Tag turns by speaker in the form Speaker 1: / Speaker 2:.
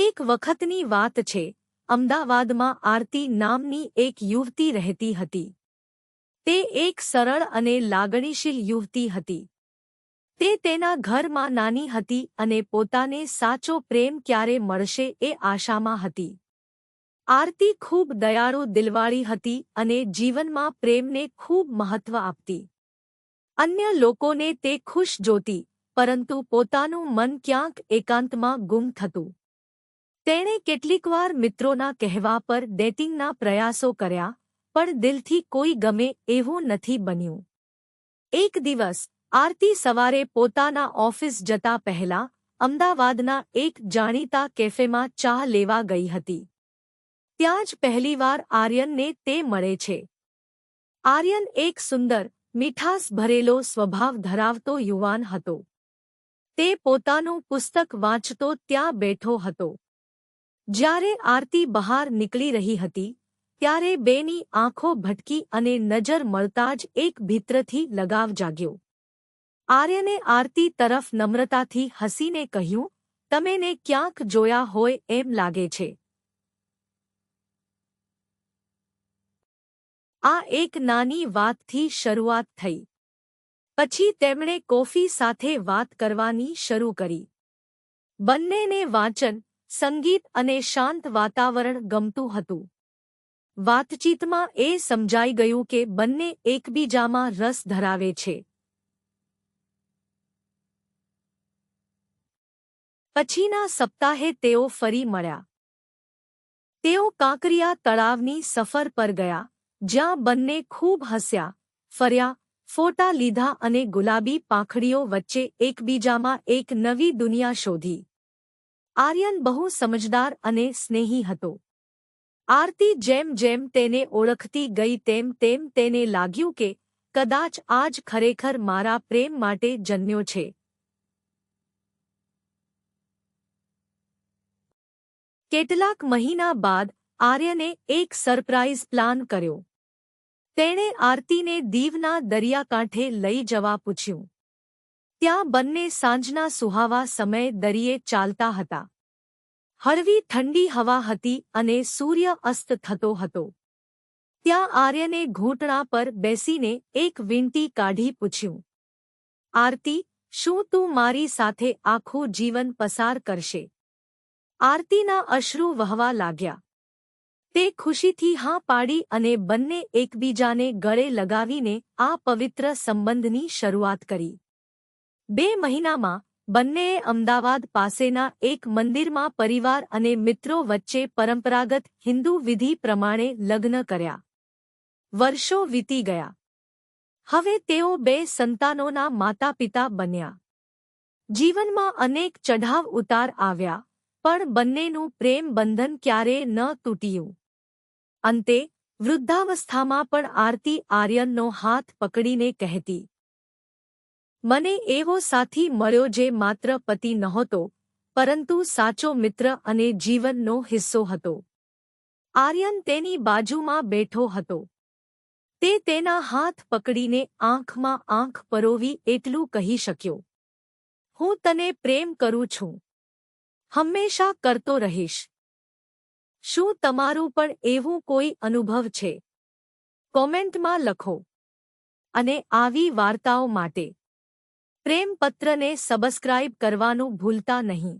Speaker 1: એક વખતની વાત છે. અમદાવાદમાં આરતી નામની એક યુવતી રહેતી હતી. તે એક સરળ અને લાગણીશીલ યુવતી હતી. તે તેના ઘરમાં નાની હતી અને પોતાને સાચો પ્રેમ ક્યારે મળશે એ આશામાં હતી. આરતી ખૂબ દયાળુ દિલવાળી હતી અને જીવનમાં પ્રેમને ખૂબ મહત્વ આપતી. અન્ય લોકોને તે ખુશ જોતી, પરંતુ પોતાનું મન ક્યાંક એકાંતમાં ગુમ થતું. તેણે કેટલીકવાર મિત્રોના કહેવા પર ડેટિંગના પ્રયાસો કર્યા, પણ દિલથી કોઈ ગમે એવું નથી બન્યું. એક દિવસ, આરતી સવારે પોતાના ઓફિસ જતા પહેલા, અમદાવાદના એક જાણીતા કેફેમાં ચા લેવા ગઈ હતી. ત્યાં જ પહેલીવાર આર્યનને તે મળે છે. આર્યન એક સુંદર, મીઠાસ ભરેલો સ્વભાવ ધરાવતો યુવાન હતો. તે પોતાનું પુસ્તક વાંચતો ત્યાં બેઠો હતો. જ્યારે આરતી બહાર નીકળી રહી હતી, ત્યારે બેની આંખો ભટકી અને નજર મળતા જ એક ભીત્રથી લગાવ જાગ્યો. આર્યને આરતી તરફ નમ્રતાથી હસીને કહ્યું તમે ને ક્યાંક જોયા હોય એમ લાગે છે. આ એક નાની વાતથી શરૂઆત થઈ. પછી તેમણે કોફી સાથે વાત કરવાની શરૂ કરી. બંનેને વાંચન સંગીત અને શાંત વાતાવરણ ગમતું હતું. વાતચીતમાં એ સમજાઈ ગયું કે બંને એકબીજામાં રસ ધરાવે છે. પછીના સપ્તાહે તેઓ ફરી મળ્યા. તેઓ કાંકરિયા તળાવની સફર પર ગયા, જ્યાં બંને ખૂબ હસ્યા, ફર્યા, ફોટા લીધા અને ગુલાબી પાંખડીઓ વચ્ચે એકબીજામાં એક નવી દુનિયા શોધી. આર્યન બહુ સમજદાર અને સ્નેહી હતો. આરતી જેમ જેમ તેને ઓળખતી ગઈ તેમ તેમ તેને લાગ્યું કે કદાચ આજ ખરેખર મારા પ્રેમ માટે જન્મ્યો છે. કેટલાક મહિના બાદ આર્યને એક સરપ્રાઇઝ પ્લાન કર્યો. તેણે આરતીને દીવના દરિયાકાંઠે લઈ જવા પૂછ્યું. ત્યાં બંને સાંજના સુહાવા સમયે દરિયે ચાલતા હતા. હળવી ઠંડી હવા હતી અને સૂર્ય અસ્ત થતો હતો. ત્યાં આર્યને ઘૂંટણા પર બેસીને એક વીંટી કાઢી પૂછ્યું, આરતી, શું તું મારી સાથે આખું જીવન પસાર કરશે આરતીના અશ્રુ વહવા લાગ્યા. તે ખુશીથી હા પાડી અને બંને એકબીજાને ગળે લગાવીને આ પવિત્ર સંબંધની શરૂઆત કરી. બે મહિનામાં બંનેએ અમદાવાદ પાસેના એક મંદિરમાં પરિવાર અને મિત્રો વચ્ચે પરંપરાગત હિન્દુ વિધિ પ્રમાણે લગ્ન કર્યા. વર્ષો વીતી ગયા. હવે તેઓ બે સંતાનોના માતા પિતા બન્યા. જીવનમાં અનેક ચઢાવ ઉતાર આવ્યા, પણ બંનેનું પ્રેમ બંધન ક્યારેય ન તૂટ્યું. અંતે વૃદ્ધાવસ્થામાં પણ આરતી આર્યનનો હાથ પકડીને કહેતી મને એવો સાથી મળ્યો જે માત્ર પતિ નહોતો, પરંતુ સાચો મિત્ર અને જીવનનો હિસ્સો હતો. આર્યન તેની બાજુમાં બેઠો હતો. તે તેના હાથ પકડીને આંખમાં આંખ પરોવી એટલું કહી શક્યો. હું તને પ્રેમ કરું છું. હંમેશા કરતો રહીશ. શું તમારું પણ એવું કોઈ અનુભવ છે? કોમેન્ટમાં લખો. અને આવી વાર્તાઓ માટે. પ્રેમપત્રને સબસ્ક્રાઇબ કરવાનું ભૂલતા નહીં.